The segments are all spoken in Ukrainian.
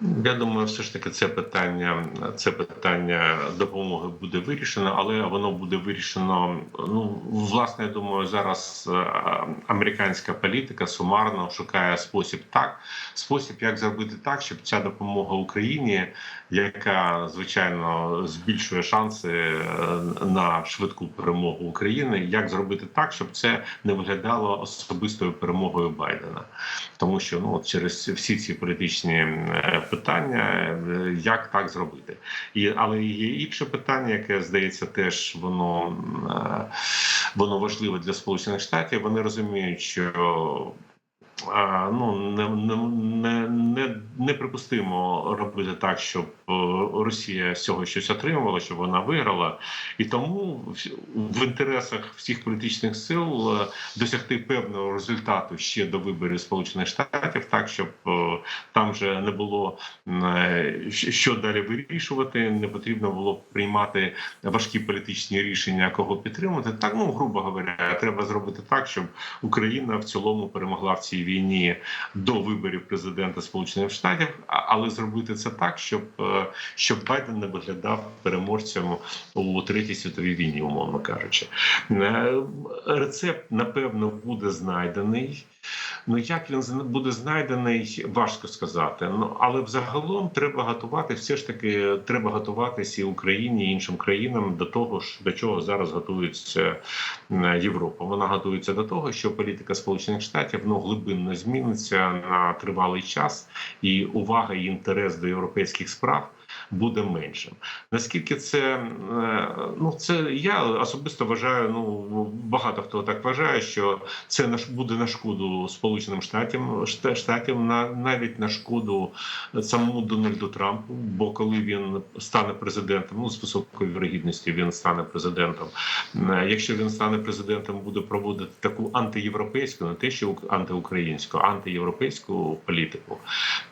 Я думаю, все ж таки це питання, це питання допомоги буде вирішено, але воно буде вирішено. Ну власне, я думаю, зараз е, американська політика сумарно шукає спосіб так, спосіб, як зробити так, щоб ця допомога Україні, яка звичайно збільшує шанси е, на швидку перемогу України, як зробити так, щоб це не виглядало особистою перемогою Байдена, тому що ну через всі ці політичні е, питання, е, як так зробити, і але є інше питання, яке здається, теж воно е, воно важливе для сполучених штатів. Вони розуміють, що а, ну не, не, не, неприпустимо робити так, щоб е, Росія з цього щось отримувала, щоб вона виграла, і тому в- інтересах всіх політичних сил е, досягти певного результату ще до виборів Сполучених Штатів, так щоб е, там вже не було що далі вирішувати, не потрібно було приймати важкі політичні рішення, кого підтримувати. Так, ну грубо говоря, треба зробити так, щоб Україна в цілому перемогла в цій війні до виборів президента Сполучених Штатів, talking але зробити це так, щоб, е, щоб Байден не виглядав переможцем у третій світовій війні, умовно кажучи. Е, Рецепт напевно буде знайдений. Ну як він буде знайдений, важко сказати. Ну але взагалом треба готувати. Все ж таки треба готуватися і Україні і іншим країнам до того до чого зараз готується Європа. Вона готується до того, що політика Сполучених Штатів ну глибинно зміниться на тривалий час, і увага інтерес до європейських справ. Буде меншим. Наскільки це е, ну це я особисто вважаю. Ну багато хто так вважає, що це наш буде на шкоду Сполученим Штатам Штатів, на навіть на шкоду самому Дональду Трампу. Бо коли він стане президентом, ну з високою вірогідністю він стане президентом. Е, Якщо він стане президентом, буде проводити таку антиєвропейську, не те, що антиукраїнську, антиєвропейську політику,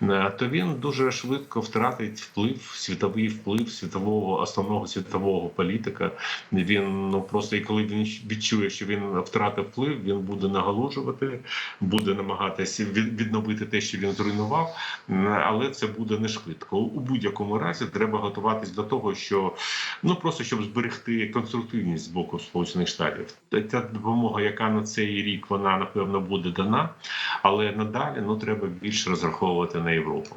е, то він дуже швидко втратить вплив, світовий вплив світового основного світового політика. Він ну просто і коли він відчує, що він втратив вплив, він буде наголошувати, буде намагатися відновити те, що він зруйнував, але це буде не швидко. У будь-якому разі треба готуватись до того, що ну просто щоб зберегти конструктивність з боку Сполучених Штатів. Ця допомога, яка на цей рік вона напевно буде дана, але надалі ну треба більше розраховувати на Європу.